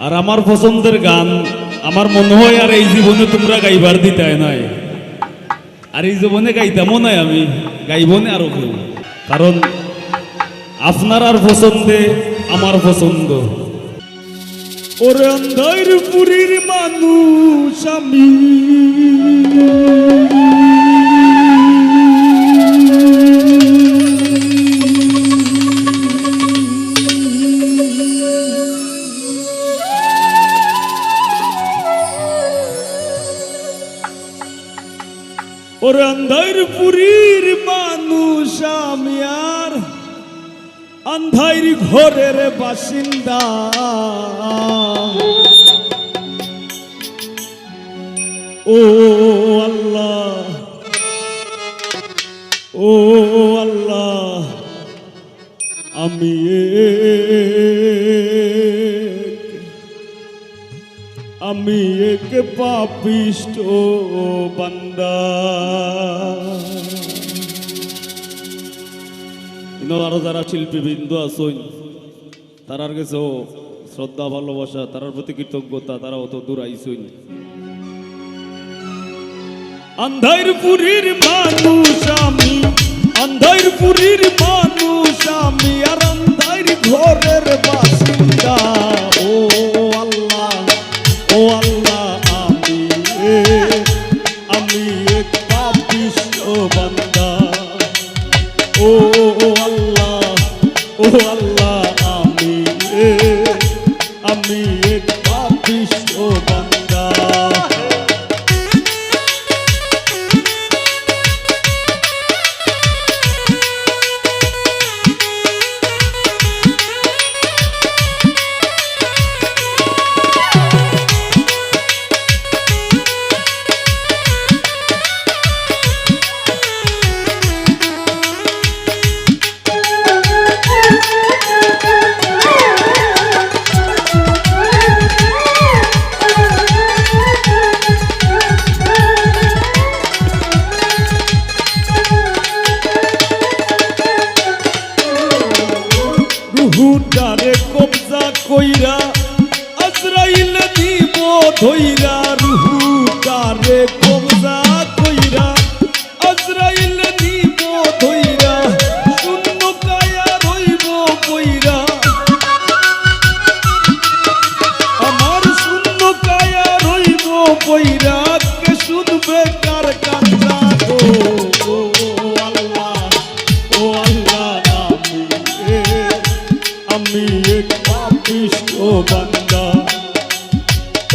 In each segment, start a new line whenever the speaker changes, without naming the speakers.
আর আমার পছন্দের গান, আমার মনে হয় আর এই জীবনে তোমরা গাইবার দিতে নাই। আর এই জীবনে গাইতামও নাই আমি, গাইব না আরও কেউ। কারণ আপনার আর পছন্দে, আমার পছন্দ। ওরে পুরীর মানুষ আমি। ওরে অন্ধার পুরীর মানুষ আমি আর অন্ধার ঘরের বাসিন্দা। ও আল্লাহ ও আল্লাহ, আমি এক আমি এক পাপিষ্ট বান্দা। ইনার আরও যারা শিল্পী বিন্দু আছেন, তারার কাছেও শ্রদ্ধা, ভালোবাসা, তারার প্রতি কৃতজ্ঞতা তারা অত দূর আইসইন আন্ধার পুরীর মানুষ আমি আন্ধার পুরীর মানুষ আমি, আর আন্ধার ঘরের বাসিন্দা দিব ধইরা রুহুটারে কবজা কইরা, আজরাইল দিব ধইরা, শূন্য কায়া রইব কইরা। আমার শূন্য কায়া রইব কইরা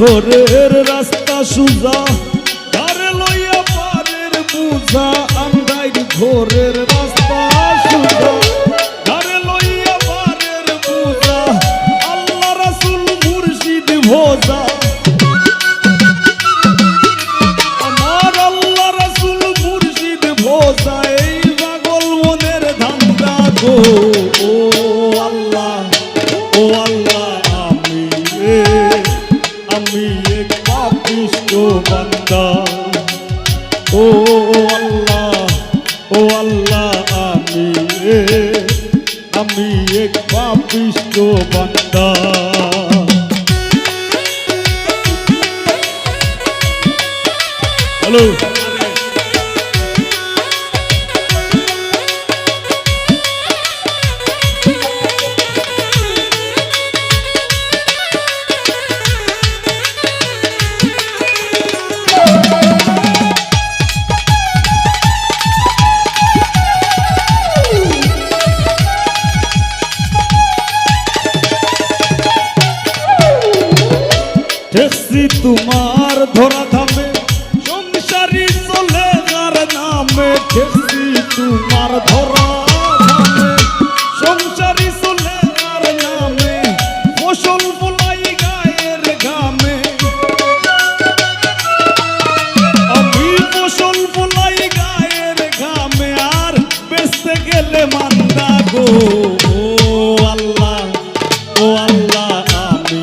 ঘরের রাস্তা সুজা লইয়া পারের বুঝা আন্ধার ঘরের রাস্তা পাপিষ্ট বান্দা হ্যালো ঠেকছি তোমার ধরা ধামে সংসারী চলে যার নামে। ঠেকছি তোমার ধরা ধামে সংসারী চলে যার নামে। ফসল বলাই গায়ের ঘামে। আমি ফসল বলাই গায়ের ঘামে, আর বেচতে গেলে মান্দা গো। ও আল্লাহ ও আল্লাহ, আমি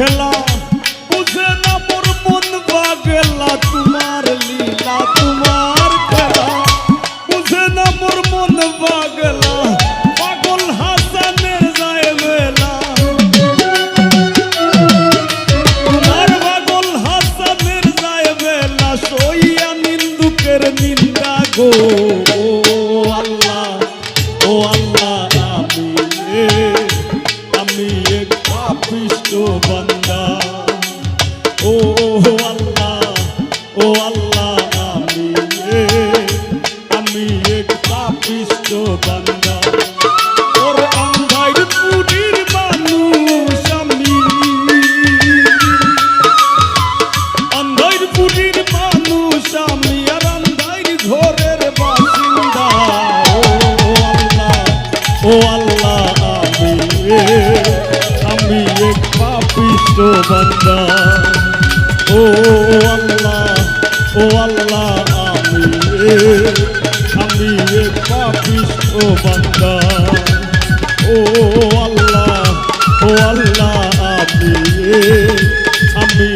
Hello. পাপিষ্ট বান্দা। ও আল্লাহ ও আল্লাহ, আমি আমি পাপিষ্ট বান্দা। ও আল্লাহ ও আল্লাহ, আমি আমি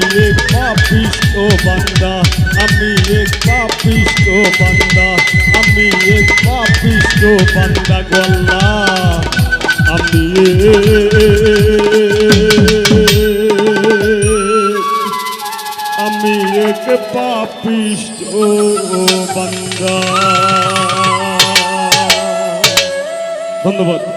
পাপিষ্ট বান্দা, আমি পাপিষ্ট বান্দা, আমি পাপিষ্ট বান্দা গল্লা আমি পাপিষ্ট ধন্যবাদ